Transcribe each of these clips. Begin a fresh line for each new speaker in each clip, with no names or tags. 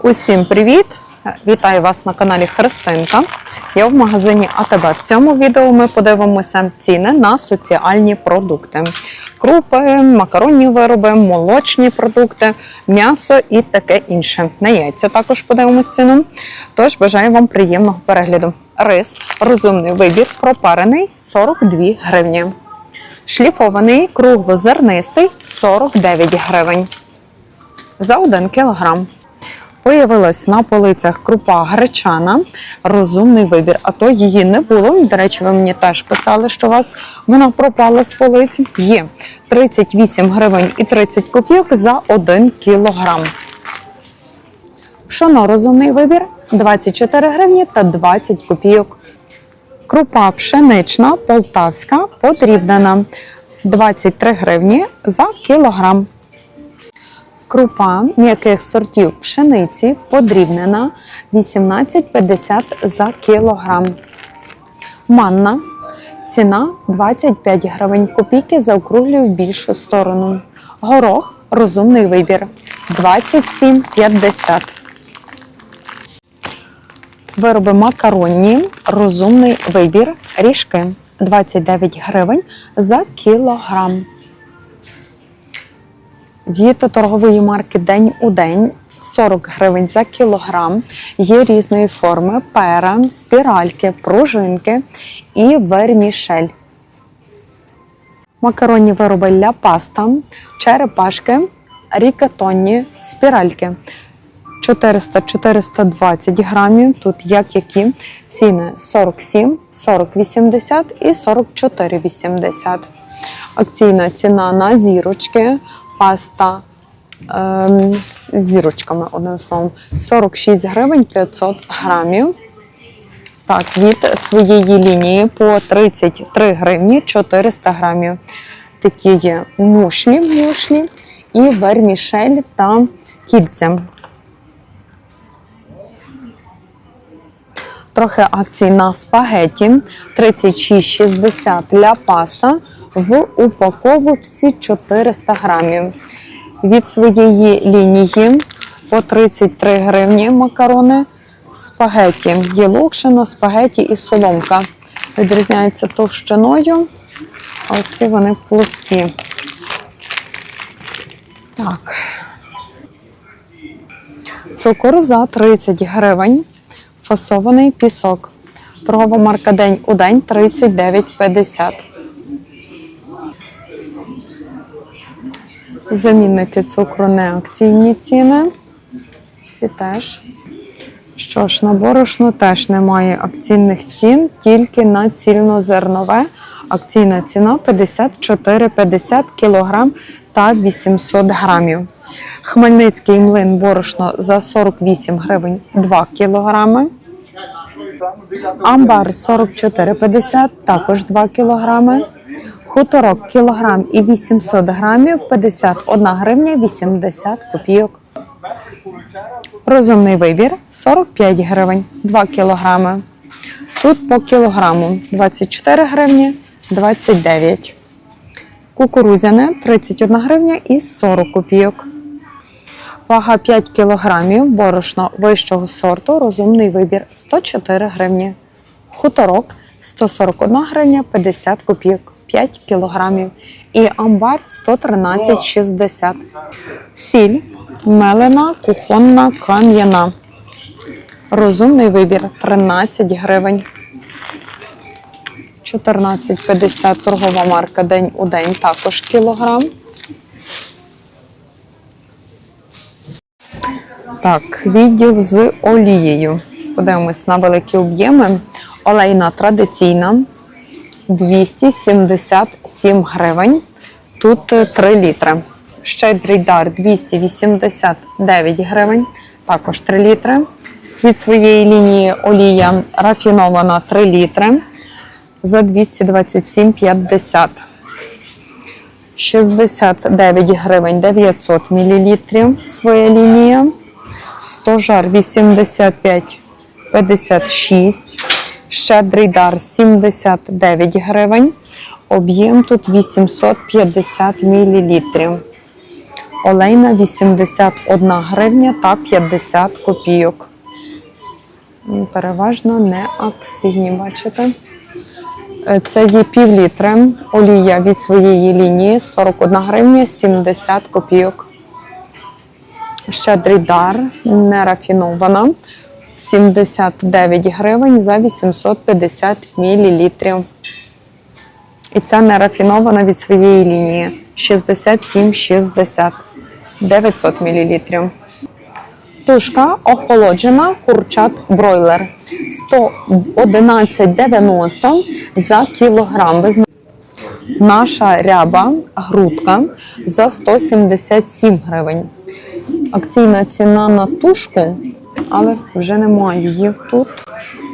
Усім привіт! Вітаю вас на каналі Христинка. Я в магазині АТБ. В цьому відео ми подивимося ціни на соціальні продукти: крупи, макаронні вироби, молочні продукти, м'ясо і таке інше. На яйця також подивимося ціну. Тож бажаю вам приємного перегляду. Рис, розумний вибір, пропарений 42 гривні. Шліфований круглозернистий 49 гривень за 1 кілограм. Появилась на полицях крупа гречана, розумний вибір. А то її не було. До речі, ви мені теж писали, що у вас вона пропала з полиці. Є 38 гривень і 30 копійок за 1 кілограм. Пшоно розумний вибір 24 гривні та 20 копійок. Крупа пшенична, полтавська, подрібнена 23 гривні за кілограм. Крупа м'яких сортів пшениці подрібнена 18,50 за кілограм. Манна. Ціна 25 гривень. Копійки заокруглюю в більшу сторону. Горох розумний вибір 27,50. Вироби макаронні, розумний вибір, ріжки 29 гривень за кілограм. Від торгової марки День у день 40 гривень за кілограм. Є різної форми пера, спіральки, пружинки і вермішель. Макаронні вироби ля паста, черепашки, рікатонні, спіральки. 400-420 грамів. Тут як які ціни 47, 40,80 і 44,80. Акційна ціна на зірочки, паста ем, з зірочками, одним словом, 46 гривень 500 грамів. Так, від своєї лінії по 33 гривні 400 грамів. Такі є мушлі, мушлі і вермішель та кільця. Трохи акцій на спагеті 36,60 ля паста в упаковці 400 грамів. Від своєї лінії по 33 гривні макарони спагеті. Є локшина, спагеті і соломка. Відрізняються товщиною, а оці вони плоскі. Так. Цукор за 30 гривень. Фасований пісок. Торгова марка День у день 39,50. Замінники цукру не акційні ціни. Ці теж. Що ж, на борошно теж немає акційних цін, тільки на цільнозернове. Акційна ціна 54,50 кг та 800 грамів. Хмельницький млин борошно за 48 гривень 2 кг. Амбар 44,50 також 2 кг. Хуторок кілограм і 800 грамів 51 гривня 80 копійок. Розумний вибір 45 гривень 2 кілограми. Тут по кілограму 24 гривні 29. Кукурудзяне 31 гривня і 40 копійок. Вага 5 кілограмів, борошно вищого сорту, розумний вибір 104 гривні. Хуторок 141 гривня 50 копійок. 5 кілограмів. І амбар 113,60. Сіль мелена, кухонна, кам'яна. Розумний вибір 13 гривень. 14,50 торгова марка День у день також кілограм. Так, відділ з олією. Подивимось на великі об'єми. Олейна традиційна 277 гривень. Тут 3 літри. Щедрий дар 289 гривень, також 3 літри. Від своєї лінії олія рафінована 3 літри за 227,50. 69 гривень 900 мл своя лінія. 100 жар 85 56. Щедрий дар 79 гривень. Об'єм тут 850 мл. олейна 81 гривня та 50 копійок. Переважно не акційні, бачите? Е, Це є пів літри. Олія від своєї лінії 41 гривня 70 копійок. Щедрий дар нерафінована 79 гривень за 850 мл. І ця нерафінована від своєї лінії 67,60 900 мл. Тушка охолоджена курчат бройлер 111,90 за кілограм. Наша ряба грудка за 177 гривень. Акційна ціна на тушку, але вже немає її тут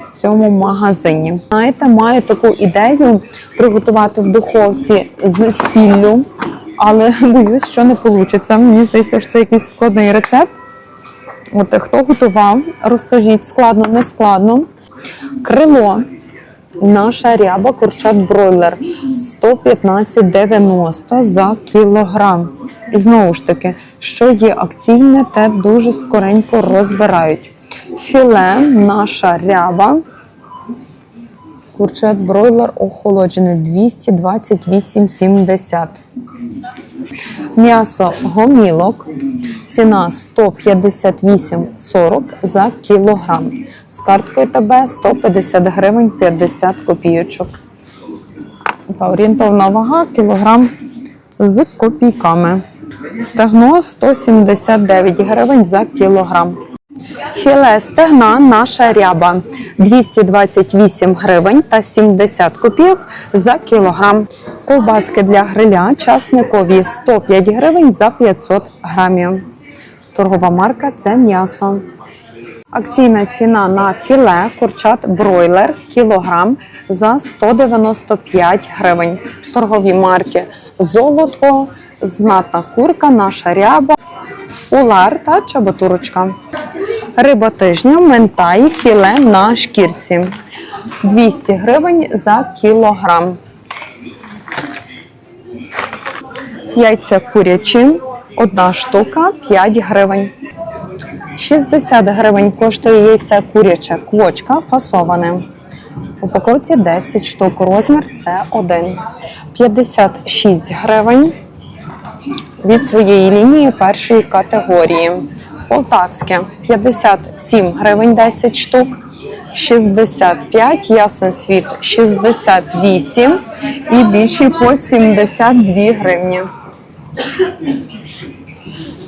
в цьому магазині. Знаєте, маю таку ідею приготувати в духовці з сіллю, але боюсь, що не вийде. Мені здається, що це якийсь складний рецепт. От хто готував, розкажіть, складно, не складно. Крило. Наша ряба курчат бройлер 115,90 за кілограм. І знову ж таки, що є акційне, те дуже скоренько розбирають. Філе, наша ряба. Курчат бройлер охолоджений 228,70. М'ясо гомілок. Ціна 158,40 за кілограм. З карткою ТБ 150 гривень 50 копійочок. Така орієнтовна вага кілограм з копійками. Стегно 179 гривень за кілограм. Філе стегна наша ряба 228 гривень та 70 копійок за кілограм. Ковбаски для гриля часникові 105 гривень за 500 грамів. Торгова марка це м'ясо. Акційна ціна на філе курчат бройлер кілограм за 195 гривень. Торгові марки Золото, знатна курка, наша ряба, улар та чабатурочка. Риба тижня, ментай, філе на шкірці. 200 гривень за кілограм. Яйця курячі, одна штука 5 гривень. 60 гривень коштує яйце куряче квочка фасоване. В упаковці 10 штук. Розмір це 1. 56 гривень від своєї лінії першої категорії. Полтавське 57 гривень 10 штук. 65, ясноцвіт 68 і більший по 72 гривні.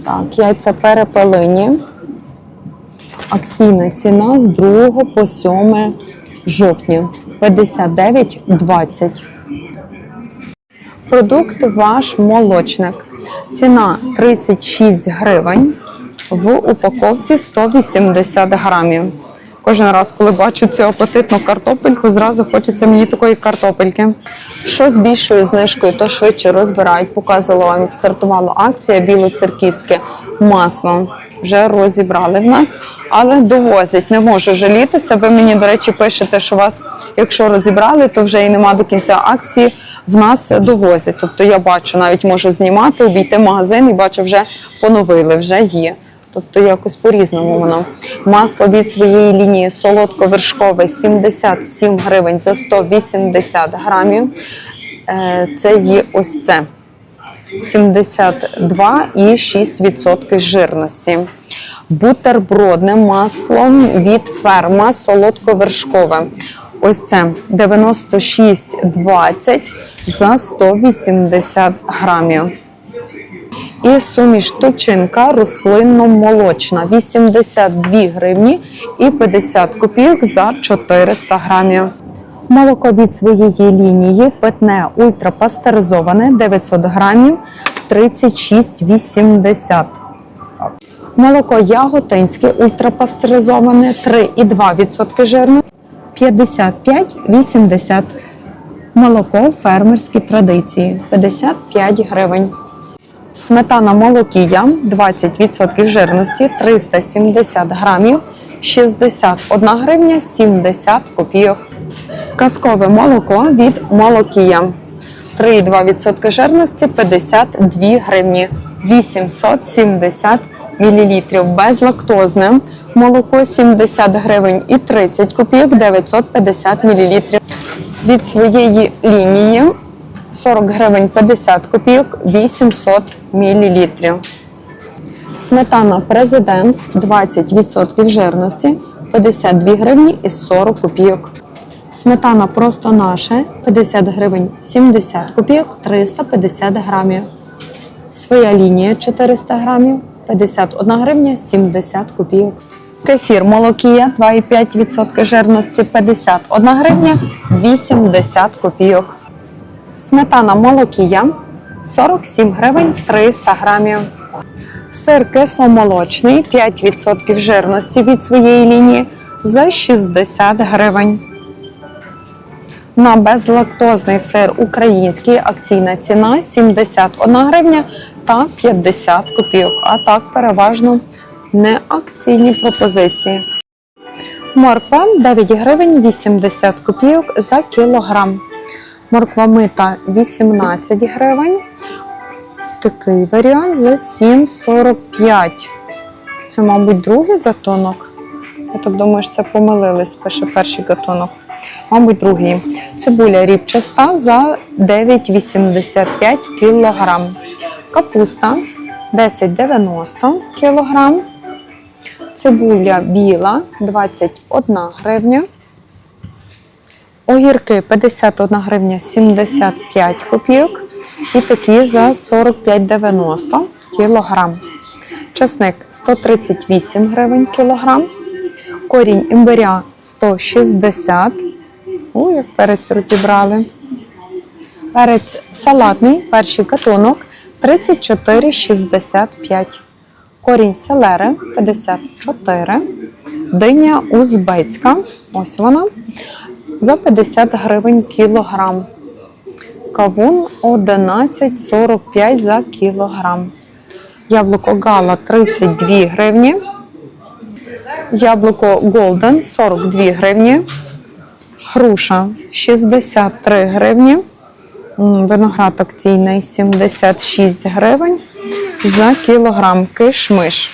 Так, яйця перепелині. Акційна ціна з 2 по 7 жовтня 59,20. Продукт ваш молочник. Ціна 36 гривень. В упаковці 180 грамів. Кожен раз, коли бачу цю апетитну картопельку, зразу хочеться мені такої картопельки. Що з більшою знижкою, то швидше розбирають. Показувала вам, як стартувала акція білоцерківське масло. Вже розібрали в нас, але довозять. Не можу жалітися. Ви мені, до речі, пишете, що вас, якщо розібрали, то вже і нема до кінця акції. В нас довозять. Тобто я бачу, навіть можу знімати, обійти магазин і бачу, вже поновили, вже є. Тобто якось по-різному воно. Масло від своєї лінії солодко-вершкове 77 гривень за 180 грамів. Е, Це є ось це 72,6% жирності. Бутербродне масло від ферма солодко-вершкове. Ось це 96,20 за 180 грамів. І суміш тучинка рослинно-молочна 82 гривні і 50 копійок за 400 грамів. Молоко від своєї лінії питне ультрапастеризоване 900 грамів 36,80. Молоко яготинське ультрапастеризоване 3,2% жирності 55,80. Молоко фермерські традиції 55 гривень. Сметана молокія 20% жирності 370 грамів 61 гривня 70 копійок. Казкове молоко від молокія 3,2% жирності 52 гривні. 870 мл. Безлактозне молоко 70 гривень і 30 копійок 950 мл. Від своєї лінії 40 гривень 50 копійок 800 мл. Сметана президент 20% жирності 52 гривні і 40 копійок. Сметана просто наше 50 гривень 70 копійок 350 грамів. Своя лінія 400 грамів 51 гривня 70 копійок. Кефір молокія 2,5% жирності 51 гривня 80 копійок. Сметана молокія 47 гривень 300 грамів. Сир кисломолочний 5% жирності від своєї лінії за 60 гривень. На безлактозний сир український акційна ціна 71 гривня та 50 копійок. А так переважно не акційні пропозиції. Морква 9 гривень 80 копійок за кілограм. Морква мита 18 гривень. Такий варіант за 7,45. Це, мабуть, другий гатунок. Я так думаю, що це помилились, пише перший гатунок. Мабуть, другий. Цибуля ріпчаста за 9,85 кг. Капуста 10,90 кг. Цибуля біла 21 гривня. Огірки 51 гривня 75 копійок. І такі за 45,90 кілограм. Часник 138 гривень кілограм. Корінь імбиря 160. О, як перець розібрали. Перець салатний, перший гатунок 34,65. Корінь селери 54. Диня узбецька. Ось вона. За 50 гривень кілограм. Кавун 11,45 за кілограм. Яблуко Гала 32 гривні. Яблуко Голден 42 гривні. Груша 63 гривні. Виноград акційний 76 гривень за кілограм. Кишмиш.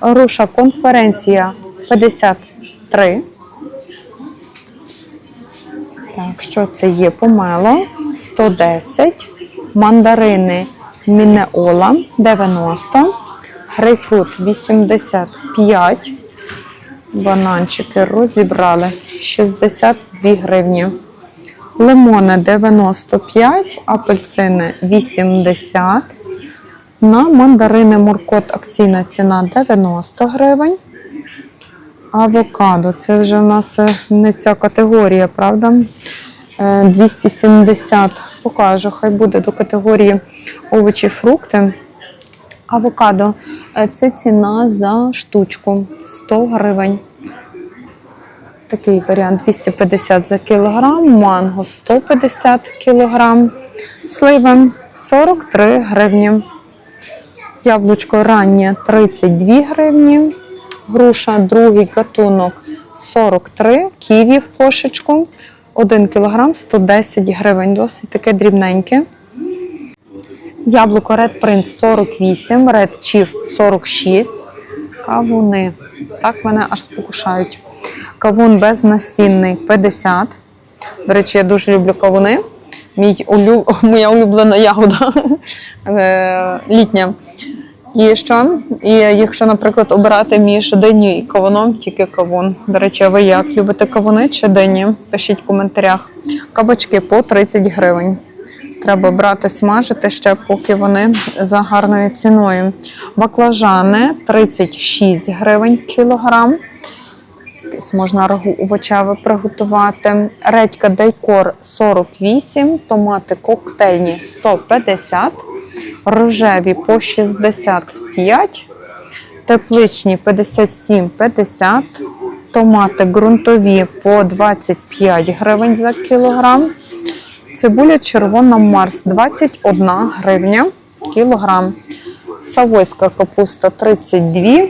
Груша конференція 53. Так, що це є помело 110, мандарини Мінеола 90, грейпфрут 85, бананчики розібрались 62 гривні. Лимони 95, апельсини 80. На мандарини Муркот акційна ціна 90 гривень. Авокадо це вже в нас е, не ця категорія, правда? Е, 270 покажу, хай буде до категорії овочі, фрукти. Авокадо е, це ціна за штучку 100 гривень. Такий варіант 250 за кілограм, манго 150 кілограм, сливи 43 гривні. Яблучко раннє 32 гривні. Груша, другий гатунок 43, ківі в кошечку, 1 кг 110 гривень, досить таке дрібненьке. Яблуко Red Prince 48, Red Chief 46, кавуни. Так мене аж спокушають. Кавун безнасінний 50. До речі, я дуже люблю кавуни. Мій улю... Моя улюблена ягода е, літня. І що? І якщо, наприклад, обирати між диню і кавуном, тільки кавун. До речі, ви як? Любите кавуни чи дині? Пишіть в коментарях. Кабачки по 30 гривень. Треба брати, смажити ще, поки вони за гарною ціною. Баклажани 36 гривень кілограм. Якось Можна рагу овочеве приготувати. Редька Дейкор 48, томати коктейльні 150, рожеві по 65, тепличні 57,50, томати ґрунтові по 25 гривень за кілограм. Цибуля червона Марс 21 гривня кілограм. Савойська капуста 32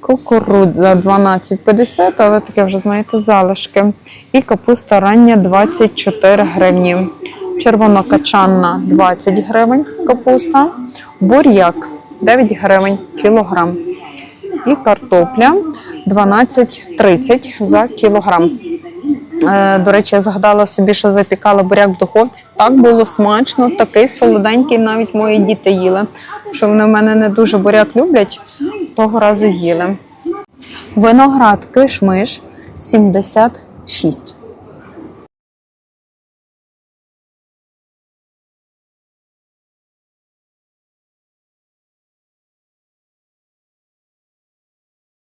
Кукурудза 12,50, але таке вже знаєте залишки. І капуста рання 24 гривні. червонокачанна 20 гривень капуста, буряк 9 гривень кілограм. І картопля 12,30 за кілограм. Е, До речі, я згадала собі, що запікала буряк в духовці. Так було смачно, такий солоденький, навіть мої діти їли. Що вони в мене не дуже буряк люблять, того разу їли. Виноград кишмиш 76